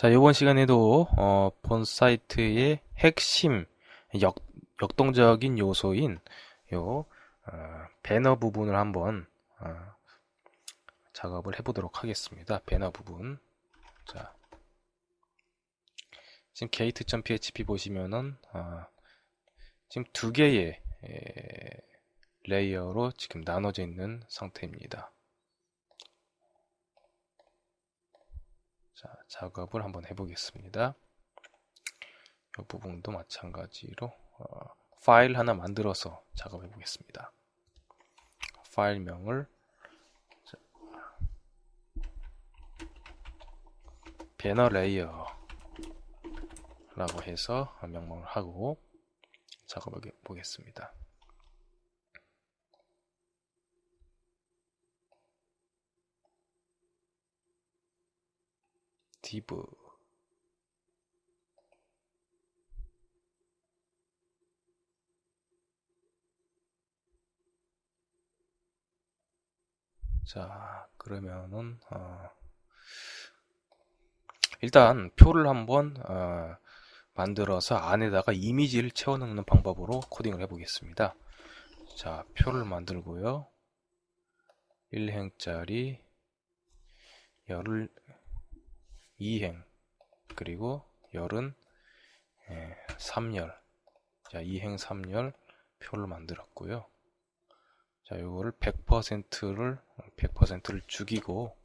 자, 이번 시간에도 어, 본 사이트의 핵심 역, 역동적인 요소인 요 어, 배너 부분을 한번 어, 작업을 해보도록 하겠습니다. 배너 부분. 자, 지금 gate.php 보시면은 어, 지금 두 개의 에, 레이어로 지금 나눠져 있는 상태입니다. 자, 작업을 한번 해보겠습니다. 이 부분도 마찬가지로 어, 파일 하나 만들어서 작업해 보겠습니다. 파일명을 자, 배너 레이어 라고 해서 명명을 하고 작업해 보겠습니다. Div 자 그러면은 어, 일단 표를 한번 어, 만들어서 안에다가 이미지를 채워 넣는 방법으로 코딩을 해 보겠습니다. 자 표를 만들고요. 1행짜리 열을 2행 그리고 열은 3열. 자 2행 3열 표를 만들었고요. 자 요거를 100%를 100%를 죽이고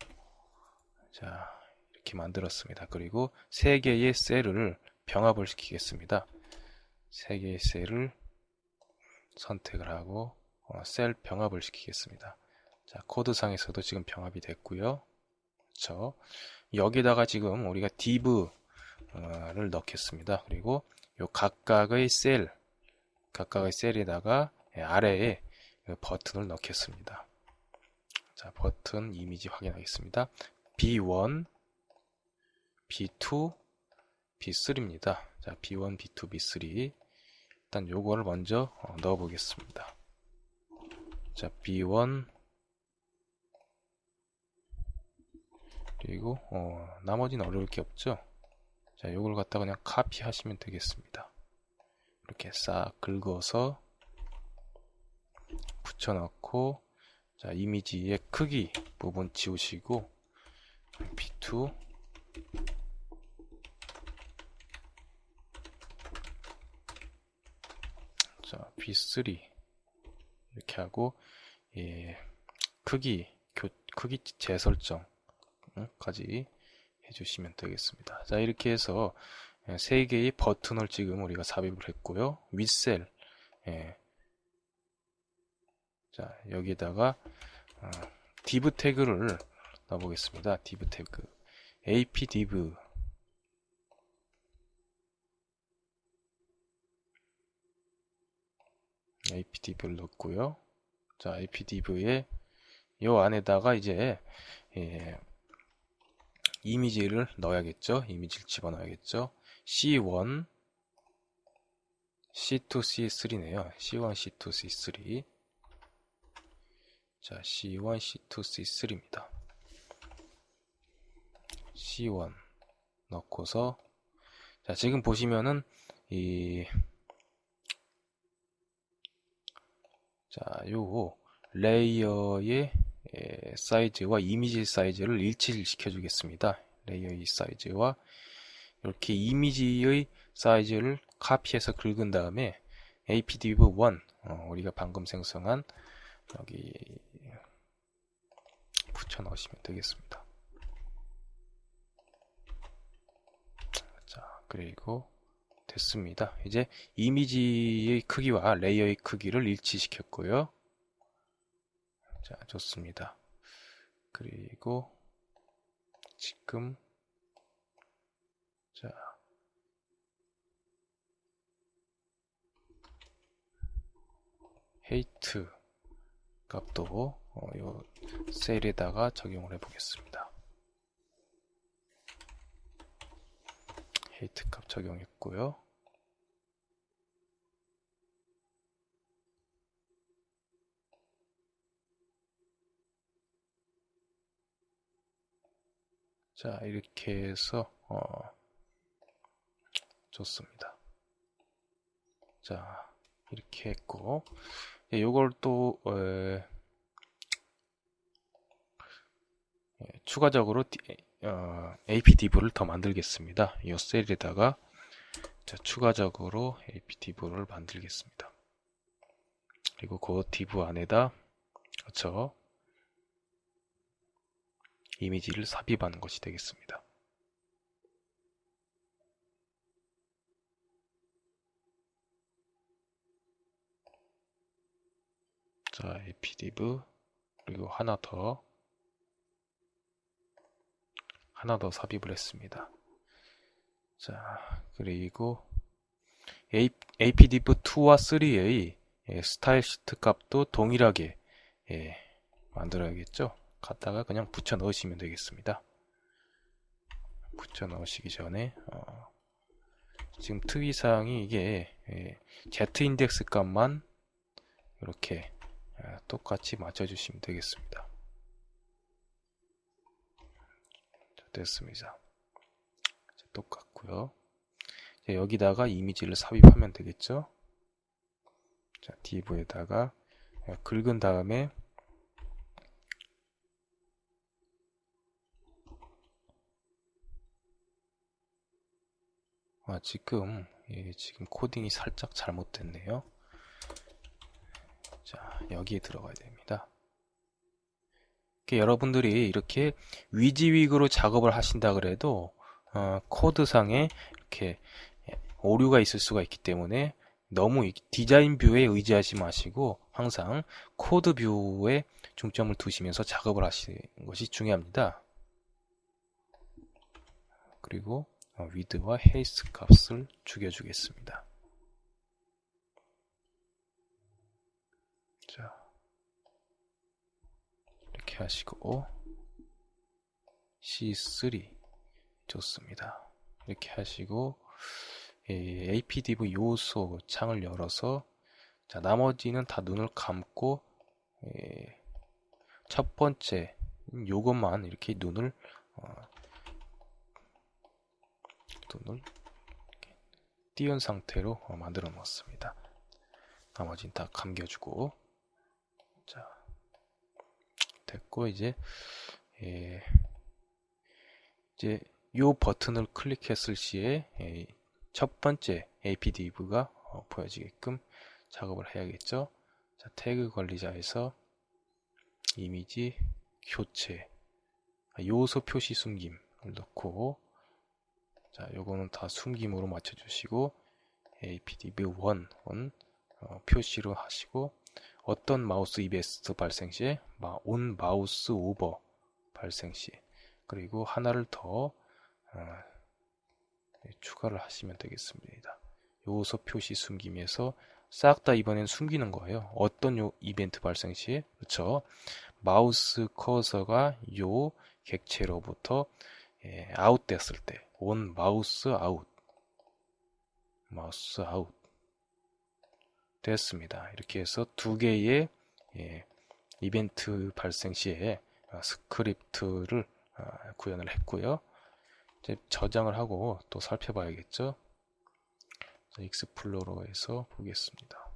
자 이렇게 만들었습니다. 그리고 세 개의 셀을 병합을 시키겠습니다. 세 개의 셀을 선택을 하고 어, 셀 병합을 시키겠습니다. 자 코드상에서도 지금 병합이 됐고요 그렇죠 여기다가 지금 우리가 div를 넣겠습니다. 그리고 요 각각의 셀, 각각의 셀에다가 아래에 버튼을 넣겠습니다. 자, 버튼 이미지 확인하겠습니다. B1, B2, B3입니다. 자, B1, B2, B3. 일단 요거를 먼저 넣어 보겠습니다. 자, B1, 그리고 어, 나머지는 어려울 게 없죠? 자 요걸 갖다 그냥 카피 하시면 되겠습니다. 이렇게 싹 긁어서 붙여넣고 자 이미지의 크기 부분 지우시고 B2 자 B3 이렇게 하고 예, 크기 교, 크기 재설정 까지 해주시면 되겠습니다. 자 이렇게 해서 예, 세 개의 버튼을 지금 우리가 삽입을 했고요. 윗셀 예. 자 여기다가 어, div 태그를 넣어보겠습니다. div 태그 ap div ap div를 넣고요. 자 ap div에 요 안에다가 이제 예, 이미지를 넣어야겠죠. 이미지를 집어넣어야겠죠. C1, C2, C3네요. C1, C2, C3. 자, C1, C2, C3입니다. C1 넣고서 자, 지금 보시면은 이 자, 요 레이어의 사이즈와 이미지 사이즈를 일치시켜 주겠습니다. 레이어의 사이즈와 이렇게 이미지의 사이즈를 카피해서 긁은 다음에 apdiv1 어, 우리가 방금 생성한 여기 붙여 넣으시면 되겠습니다. 자 그리고 됐습니다. 이제 이미지의 크기와 레이어의 크기를 일치시켰고요. 자, 좋습니다. 그리고 지금 자 헤이트 값도 어, 요 셀에다가 적용을 해 보겠습니다. 헤이트 값 적용했고요. 자, 이렇게 해서, 어, 좋습니다. 자, 이렇게 했고, 예, 요걸 또, 에, 예, 추가적으로 디- 어, APDV를 더 만들겠습니다. 이 셀에다가 자, 추가적으로 APDV를 만들겠습니다. 그리고 그 div 안에다 그렇죠. 이미지를 삽입하는 것이 되겠습니다. 자, APDV 그리고 하나 더 하나 더 삽입을 했습니다. 자, 그리고 APDV2와 3의 스타일 시트 값도 동일하게 예, 만들어야겠죠. 갖다가 그냥 붙여 넣으시면 되겠습니다. 붙여 넣으시기 전에 어, 지금 특이사항이 이게 예, Z 인덱스 값만 이렇게 예, 똑같이 맞춰주시면 되겠습니다. 자, 됐습니다. 자, 똑같고요. 여기다가 이미지를 삽입하면 되겠죠. 자, div에다가 긁은 다음에 아, 지금 예, 지금 코딩이 살짝 잘못됐네요. 자, 여기에 들어가야 됩니다. 이렇게 여러분들이 이렇게 위지윅으로 작업을 하신다 그래도 어, 코드상에 이렇게 오류가 있을 수가 있기 때문에 너무 이 디자인 뷰에 의지하지 마시고 항상 코드 뷰에 중점을 두시면서 작업을 하시는 것이 중요합니다. 그리고 위드와 헤이스 값을 죽여주겠습니다. 자, 이렇게 하시고 C3 좋습니다. 이렇게 하시고 APDV 요소 창을 열어서 자, 나머지는 다 눈을 감고 예, 첫 번째 요것만 이렇게 눈을 어, 눈을 띄운 상태로 어, 만들어 놓았습니다. 나머지는 다 감겨주고 자 됐고 이제 예, 이제 요 버튼을 클릭했을 시에 예, 첫 번째 APDV가 어, 보여지게끔 작업을 해야겠죠. 자, 태그 관리자에서 이미지 교체 아, 요소 표시 숨김을 넣고 자, 요거는 다 숨김으로 맞춰 주시고 APDV1 원, 어, 표시로 하시고 어떤 마우스 이베스트 발생 시에 온 마우스 오버 발생 시 그리고 하나를 더 어, 네, 추가를 하시면 되겠습니다. 요소 표시 숨김에서 싹 다 이번엔 숨기는 거예요. 어떤 요 이벤트 발생 시에 그렇죠. 마우스 커서가 요 객체로부터 예, 아웃 됐을 때 온 마우스 아웃 마우스 아웃 됐습니다. 이렇게 해서 두 개의 예, 이벤트 발생 시에 어, 스크립트를 어, 구현을 했고요. 이제 저장을 하고 또 살펴봐야겠죠. 익스플로러에서 보겠습니다.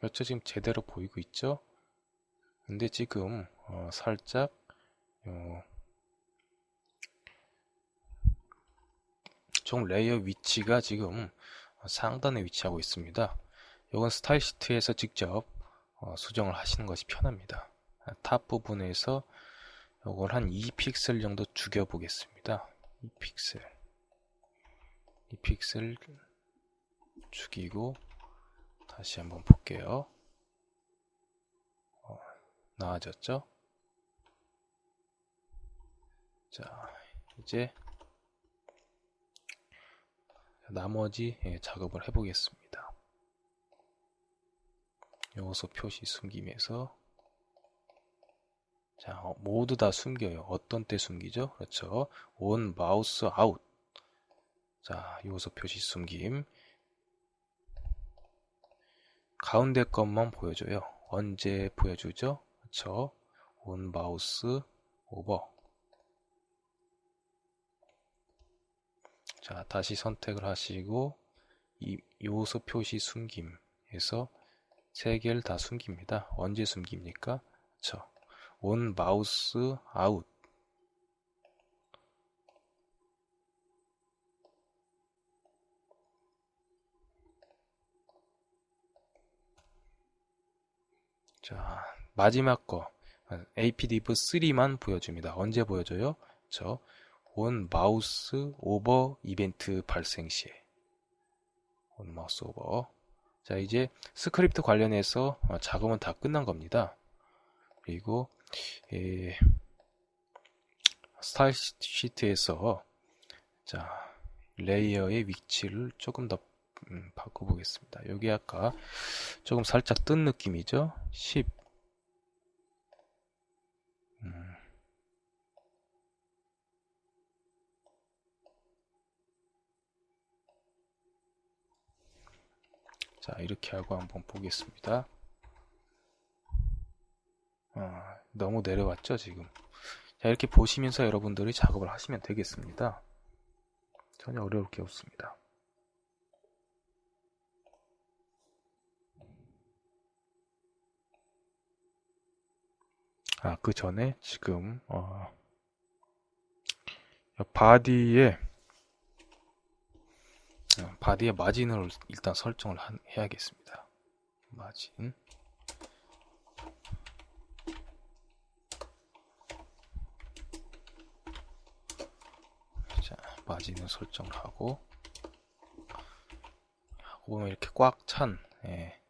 몇초 지금 제대로 보이고 있죠? 근데 지금 어, 살짝 총 레이어 위치가 지금 상단에 위치하고 있습니다. 이건 스타일 시트에서 직접 어, 수정을 하시는 것이 편합니다. 탑 부분에서 이걸 한 2픽셀 정도 죽여 보겠습니다. 2픽셀 2픽셀 죽이고 다시 한번 볼게요. 어, 나아졌죠? 자, 이제 나머지 예, 작업을 해보겠습니다. 요소 표시 숨김에서 자, 어, 모두 다 숨겨요. 어떤 때 숨기죠? 그렇죠. 온 마우스 아웃. 자, 요소 표시 숨김. 가운데 것만 보여줘요. 언제 보여주죠? 그렇죠. 온 마우스 오버. 자, 다시 선택을 하시고 이 요소 표시 숨김에서 세 개를 다 숨깁니다. 언제 숨깁니까? 저. 온 마우스 아웃. 자, 마지막 거. apdiv 3만 보여줍니다. 언제 보여줘요? 저, 온 마우스 오버 이벤트 발생 시에. 온 마우스 오버. 자, 이제 스크립트 관련해서 어, 작업은 다 끝난 겁니다. 그리고, 예, 스타일 시트에서, 자, 레이어의 위치를 조금 더 음, 바꿔보겠습니다. 여기 아까 조금 살짝 뜬 느낌이죠? 10. 음. 자, 이렇게 하고 한번 보겠습니다. 아, 너무 내려왔죠, 지금. 자, 이렇게 보시면서 여러분들이 작업을 하시면 되겠습니다. 전혀 어려울 게 없습니다. 아, 그 전에 지금 어, 바디에 어, 바디의 마진을 일단 설정을 한- 해야겠습니다. 마진 자, 마진을 설정을 하고 하고 보면 이렇게 꽉 찬 예,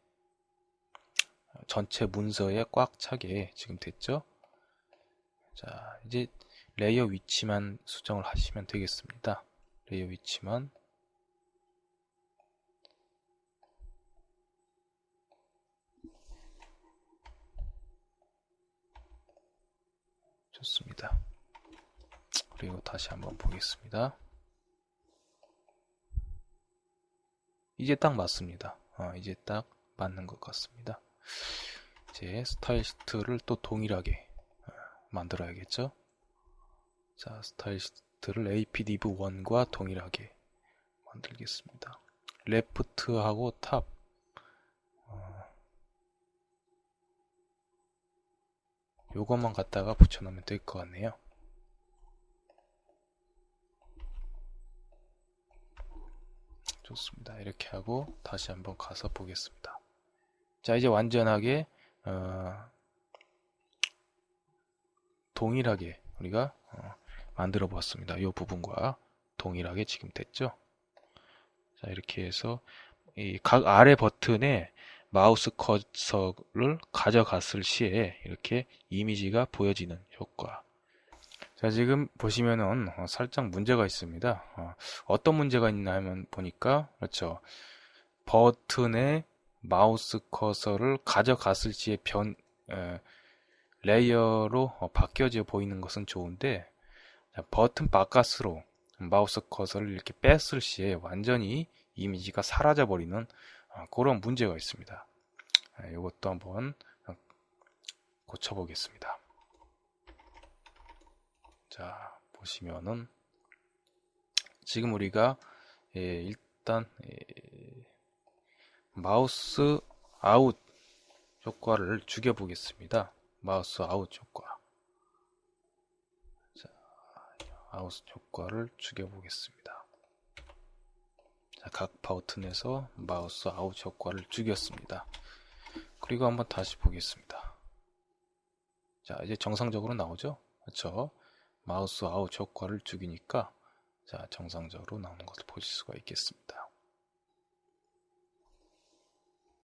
전체 문서에 꽉 차게 지금 됐죠? 자, 이제 레이어 위치만 수정을 하시면 되겠습니다. 레이어 위치만 좋습니다. 그리고 다시 한번 보겠습니다. 이제 딱 맞습니다. 어, 이제 딱 맞는 것 같습니다. 이제 스타일 시트를 또 동일하게 어, 만들어야겠죠? 자, 스타일 시트를 apdiv1과 동일하게 만들겠습니다. 레프트하고 탑 요것만 갖다가 붙여놓으면 될 것 같네요. 좋습니다. 이렇게 하고 다시 한번 가서 보겠습니다. 자, 이제 완전하게 어, 동일하게 우리가 어, 만들어 보았습니다. 이 부분과 동일하게 지금 됐죠? 자, 이렇게 해서 이 각 아래 버튼에 마우스 커서를 가져갔을 시에 이렇게 이미지가 보여지는 효과. 자, 지금 보시면은 어, 살짝 문제가 있습니다. 어, 떤 문제가 있냐면 보니까 그렇죠. 버튼에 마우스 커서를 가져갔을 시에 변 에, 레이어로 어, 바뀌어져 보이는 것은 좋은데 자, 버튼 바깥으로 마우스 커서를 이렇게 뺐을 시에 완전히 이미지가 사라져 버리는 어, 그런 문제가 있습니다. 예, 이것도 한번 어, 고쳐보겠습니다. 자, 보시면은 지금 우리가 예, 일단 예, 마우스 아웃 효과를 죽여 보겠습니다. 마우스 아웃 효과. 자, 아웃 효과를 죽여 보겠습니다. 자, 각 버튼에서 마우스 아웃 효과를 죽였습니다. 그리고 한번 다시 보겠습니다. 자, 이제 정상적으로 나오죠? 그렇죠? 마우스 아웃 효과를 죽이니까 자, 정상적으로 나오는 것을 보실 수가 있겠습니다.